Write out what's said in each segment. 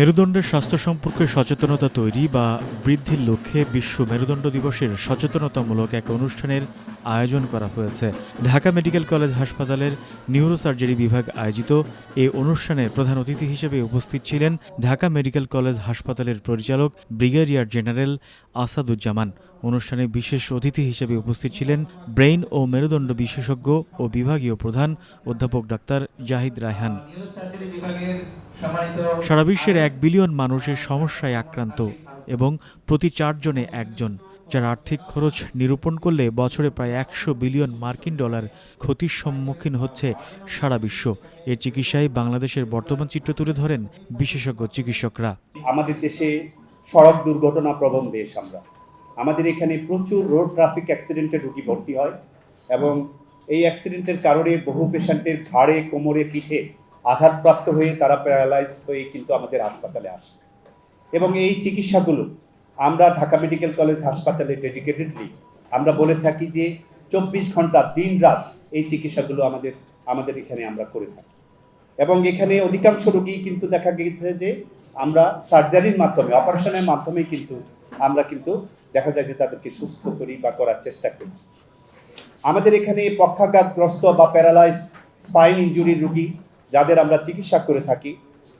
মেরুদণ্ডের স্বাস্থ্য সম্পর্কে সচেতনতা তৈরি বা বৃদ্ধির লক্ষ্যে বিশ্ব মেরুদণ্ড দিবসের সচেতনতামূলক এক অনুষ্ঠানের আয়োজন করা হয়েছে। ঢাকা মেডিকেল কলেজ হাসপাতালের নিউরোসার্জারি বিভাগ আয়োজিত এ অনুষ্ঠানে প্রধান অতিথি হিসেবে উপস্থিত ছিলেন ঢাকা মেডিকেল কলেজ হাসপাতালের পরিচালক ব্রিগেডিয়ার জেনারেল আসাদুজ্জামান। অনুষ্ঠানে বিশেষ অতিথি হিসেবে উপস্থিত ছিলেন ব্রেইন ও মেরুদণ্ড বিশেষজ্ঞ ও বিভাগীয় প্রধান অধ্যাপক ডাক্তার জাহিদ রায়হান। সারা বিশ্বের এক বিলিয়ন মানুষের সমস্যায় আক্রান্ত এবং প্রতি চারজনে একজন যার আর্থিক খরচ নিরূপণ করলে বছরে প্রায় একশো বিলিয়ন মার্কিন ডলার ক্ষতির সম্মুখীন হচ্ছে সারা বিশ্ব। এর চিকিৎসায় বাংলাদেশের বর্তমান চিত্র তুলে ধরেন বিশেষজ্ঞ চিকিৎসকরা। আমাদের দেশে সড়ক দুর্ঘটনা প্রবণ দেশ আমরা। আমাদের এখানে প্রচুর রোড ট্রাফিক অ্যাক্সিডেন্টে রুগী ভর্তি হয় এবং এই অ্যাক্সিডেন্টের কারণে বহু পেশেন্টের ঘাড়ে কোমরে পিঠে আঘাতপ্রাপ্ত হয়ে তারা প্যারালাইজ হয়ে কিন্তু আমাদের হাসপাতালে আসে। এবং এই চিকিৎসাগুলো আমরা ঢাকা মেডিকেল কলেজ হাসপাতালে ডেডিকেটেডলি আমরা বলে থাকি যে চব্বিশ ঘণ্টা দিন রাত এই চিকিৎসাগুলো আমাদের আমাদের এখানে আমরা করে থাকি। এবং এখানে অধিকাংশ রোগী কিন্তু দেখা গিয়েছে যে আমরা সার্জারির মাধ্যমে অপারেশনের মাধ্যমে কিন্তু আমরা কিন্তু দেখা যায় যে তাদেরকে সুস্থ করি বা করার চেষ্টা করি। আমাদের এখানে পক্ষাঘাতগ্রস্ত বা প্যারালাইজ স্পাইন ইনজুরি রোগী যাদের আমরা চিকিৎসা করে থাকি,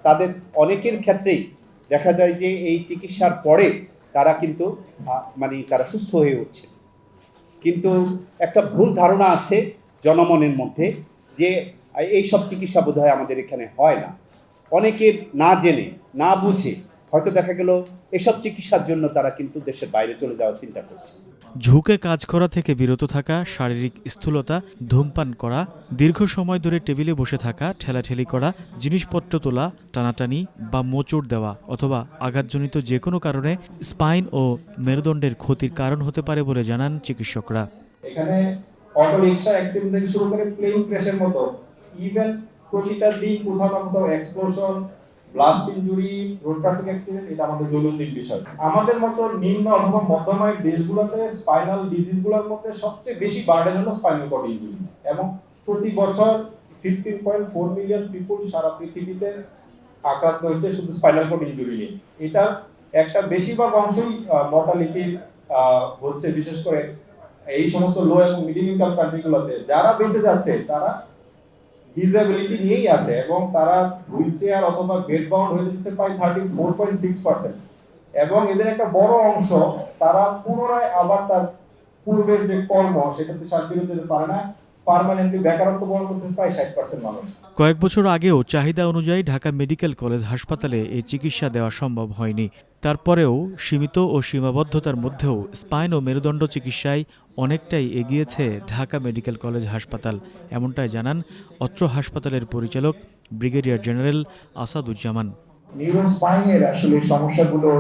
তাদের অনেকের ক্ষেত্রেই দেখা যায় যে এই চিকিৎসার পরে তারা কিন্তু মানে তারা সুস্থ হয়ে উঠছে। কিন্তু একটা ভুল ধারণা আছে জনমনের মধ্যে যে এই সব চিকিৎসা বোধহয় আমাদের এখানে হয় না। অনেকে না জেনে, না বুঝে হয়তো দেখা গেল এসব চিকিৎসার জন্য তারা কিন্তু দেশের বাইরে চলে যাওয়ার চিন্তা করছে। ঝুঁকে কাজ করা থেকে বিরত থাকা, শারীরিক স্থূলতা, ধূমপান করা, দীর্ঘ সময় ধরে টেবিলে বসে থাকা, ঠেলাঠেলি করা, জিনিসপত্র তোলা, টানাটানি বা মোচড় দেওয়া অথবা আঘাতজনিত যে কোনো কারণে স্পাইন ও মেরুদণ্ডের ক্ষতির কারণ হতে পারে বলে জানান চিকিৎসকরা। এখানে অটো রিক্সা অ্যাক্সিডেন্ট থেকে শুরু করে প্লেন ক্র্যাশের মতো ইভেন প্রতিটা দিন কোথাও না কোথাও explosion blast injury road traffic accident এটা আমাদের দৈনন্দিন বিষয়। আমাদের মতো নিম্ন অথবা মধ্যমায়ের দেশগুলোতে স্পাইনাল ডিজিজগুলোর মধ্যে সবচেয়ে বেশি বার্ডেন হলো স্পাইনাল কর্ড ইনজুরি এবং প্রতি বছর fifteen point four million people সারা পৃথিবীতে আক্রান্ত হচ্ছে শুধু স্পাইনাল কর্ড ইনজুরি নিয়ে। এটা একটা বেশিরভাগ অংশই মর্টালিটি হচ্ছে বিশেষ করে এই সমস্ত লো এবং মিডিল ইনকাম কান্ট্রিগুলোতে যারা বেঁচে যাচ্ছে, তারা ডিসএবিলিটি নিয়েই আছে এবং তারা হুইল চেয়ার অথবা বেড বাউন্ড হয়ে যাচ্ছে প্রায় thirty four point six percent এবং এদের একটা বড় অংশ, তারা পুনরায় আবার তার পূর্বের যে কর্ম, সেটাতে সার ফিরে যেতে পারে না। পার্মানেন্টলি বেকারত্ব বরণ করতেছে প্রায় ষাট পার্সেন্ট মানুষ। কয়েক বছর আগেও চাহিদা অনুযায়ী ঢাকা মেডিকেল কলেজ হাসপাতালে এই চিকিৎসা দেওয়া সম্ভব হয়নি। তারপরেও সীমিত ও সীমাবদ্ধতার মধ্যেও স্পাইন ও মেরুদণ্ড চিকিৎসায় অনেকটাই এগিয়েছে ঢাকা মেডিকেল কলেজ হাসপাতাল। এমনটাই জানান অত্র হাসপাতালের পরিচালক ব্রিগেডিয়ার জেনারেল আসাদুজ্জামান। নিউরোস্পাইনের আসলে সমস্যাগুলো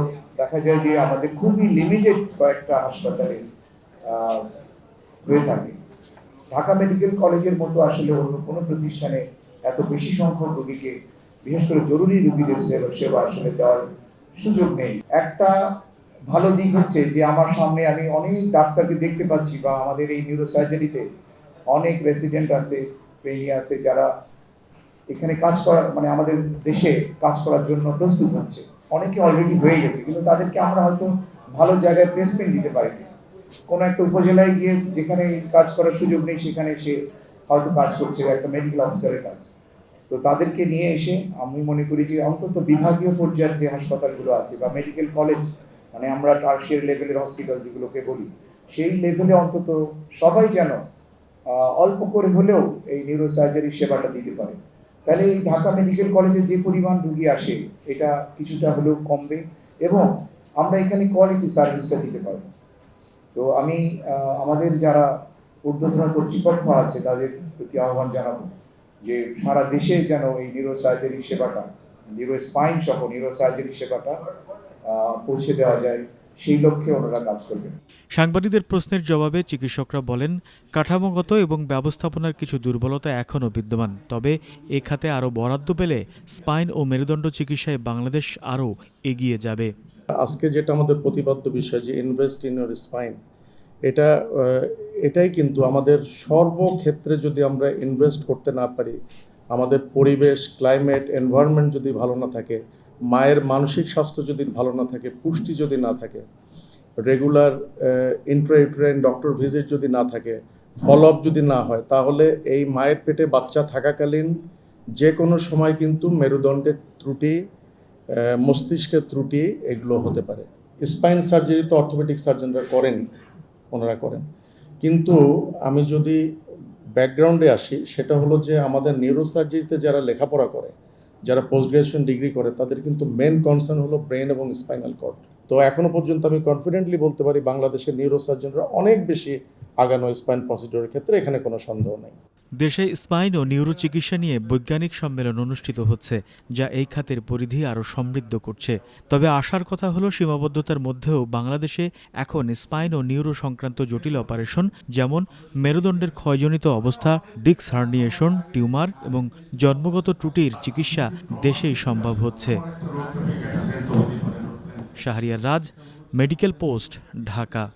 দেখা যায় যে আমাদের খুবই লিমিটেড কয়েকটা হাসপাতালে হয়ে থাকে। ঢাকা মেডিকেল কলেজের মতো আসলে অন্য কোনো প্রতিষ্ঠানে এত বেশি সংখ্যক রোগীকে, বিশেষ করে জরুরি রোগীদের সেবা- আসলে দেওয়ার সুযোগ নেই। একটা ভালো দিক হচ্ছে যে, আমার সামনে আমি অনেক ডাক্তারকে দেখতে পাচ্ছি বা আমাদের এই নিউরোসার্জারিতে অনেক রেসিডেন্ট আছে ট্রেনি আছে, যারা এখানে কাজ করার মানে আমাদের দেশে কাজ করার জন্য প্রস্তুত হচ্ছে। অনেকে অলরেডি হয়ে গেছে, কিন্তু তাদেরকে আমরা হয়তো ভালো জায়গায় প্লেসমেন্ট দিতে পারিনি। কোনো একটা উপজেলায় গিয়ে যেখানে কাজ করার সুযোগ নেই, সেখানে সে হয়তো কাজ করছে, একটা মেডিকেল অফিসারের কাজ। তো তাদেরকে নিয়ে এসে আমি মনে করি যে অন্তত বিভাগীয় পর্যায়ের যে হাসপাতালগুলো আছে বা মেডিকেল কলেজ মানে আমরা টার্সিয়ার লেভেলের হসপিটাল যেগুলোকে বলি, সেই লেভেলে অন্তত সবাই যেন অল্প করে হলেও এই নিউরো নিউরোসার্জারি সেবাটা দিতে পারে। তাহলে এই ঢাকা মেডিকেল কলেজে যে পরিমাণ রুগী আসে, এটা কিছুটা হলেও কমবে এবং আমরা এখানে কোয়ালিটি সার্ভিসটা দিতে পারব। তো আমি আমাদের যারা ঊর্ধ্বতন কর্তৃপক্ষ আছে, তাদের প্রতি আহ্বান জানাব যে সারা দেশে যেন এই নিউরো সার্জারি সেবাটা নিউরো স্পাইন সহ নিউরো সার্জারি সেবাটা পৌঁছে দেওয়া যায়। সেই লক্ষ্যে ওনারা কাজ করবেন। সাংবাদিকদের প্রশ্নের জবাবে চিকিৎসকরা বলেন, কাঠামোগত এবং ব্যবস্থাপনার কিছু দুর্বলতা এখনও বিদ্যমান। তবে এ খাতে আরও বরাদ্দ পেলে স্পাইন ও মেরুদণ্ড চিকিৎসায় বাংলাদেশ আরও এগিয়ে যাবে। আজকে যেটা আমাদের প্রতিপাদ্য বিষয় যে ইনভেস্ট ইন ইউর স্পাইন এটা এটাই কিন্তু আমাদের সর্বক্ষেত্রে যদি আমরা ইনভেস্ট করতে না পারি, আমাদের পরিবেশ ক্লাইমেট এনভায়রনমেন্ট যদি ভালো না থাকে, মায়ের মানসিক স্বাস্থ্য যদি ভালো না থাকে, পুষ্টি যদি না থাকে রেগুলার ইন্ট্রাইট্রেন ডক্টর ভিজিট যদি না থাকে ফলো যদি না হয়, তাহলে এই মায়ের পেটে বাচ্চা থাকাকালীন যে কোনো সময় কিন্তু মেরুদণ্ডের ত্রুটি মস্তিষ্কের ত্রুটি এগুলো হতে পারে। স্পাইন সার্জারি তো অর্থোপেডিক সার্জনরা করেনি, ওনারা করেন। কিন্তু আমি যদি ব্যাকগ্রাউন্ডে আসি, সেটা হলো যে আমাদের নিউরোসার্জারিতে যারা লেখাপড়া করে, যারা পোস্ট গ্রাজুয়েশন ডিগ্রি করে, তাদের কিন্তু মেন কনসার্ন হলো ব্রেন এবং স্পাইনাল কর্ড তো এখনও পর্যন্ত আমি কনফিডেন্টলি বলতে পারি, বাংলাদেশের নিউরোসার্জনরা অনেক বেশি আগানো স্পাইন প্রসিডিওরের ক্ষেত্রে এখানে কোনো সন্দেহ নেই। দেশে স্পাইন ও নিউরো চিকিৎসা নিয়ে বৈজ্ঞানিক সম্মেলন অনুষ্ঠিত হচ্ছে, যা এই খাতের পরিধি আরও সমৃদ্ধ করছে। তবে আশার কথা হলো, সীমাবদ্ধতার মধ্যেও বাংলাদেশে এখন স্পাইন ও নিউরো সংক্রান্ত জটিল অপারেশন, যেমন মেরুদণ্ডের ক্ষয়জনিত অবস্থা ডিক্স হার্নিয়েশন, টিউমার এবং জন্মগত ত্রুটির চিকিৎসা দেশেই সম্ভব হচ্ছে। Shahriar Raj, medical post, Dhaka.